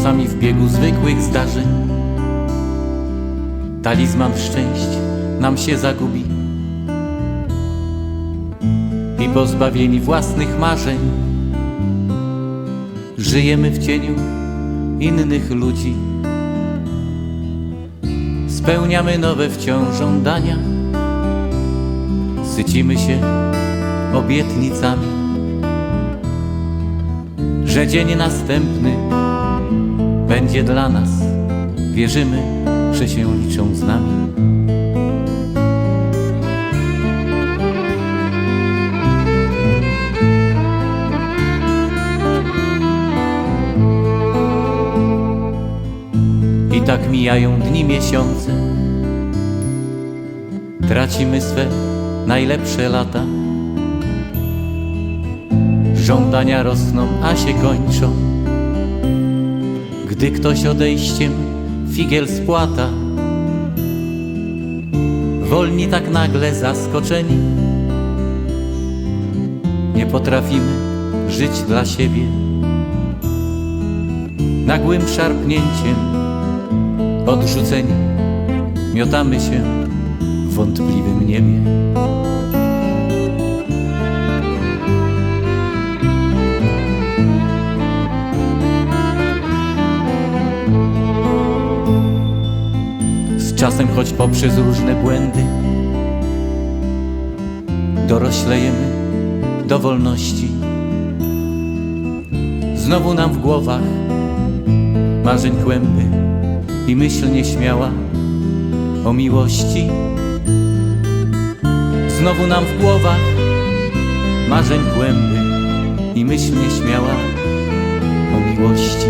Czasami w biegu zwykłych zdarzeń. Talizman szczęść nam się zagubi. I pozbawieni własnych marzeń Żyjemy w cieniu innych ludzi. Spełniamy nowe wciąż żądania. Sycimy się obietnicami. Że dzień następny będzie dla nas. Wierzymy, że się liczą z nami. I tak mijają dni, miesiące. Tracimy swe najlepsze lata. Żądania rosną, a się kończą Gdy ktoś odejściem figiel spłata. Wolni tak nagle zaskoczeni. Nie potrafimy żyć dla siebie. Nagłym szarpnięciem odrzuceni Miotamy się w wątpliwym niebie czasem choć poprzez różne błędy Doroślejemy do wolności. Znowu nam w głowach marzeń kłęby I myśl nieśmiała o miłości. Znowu nam w głowach marzeń kłęby I myśl nieśmiała o miłości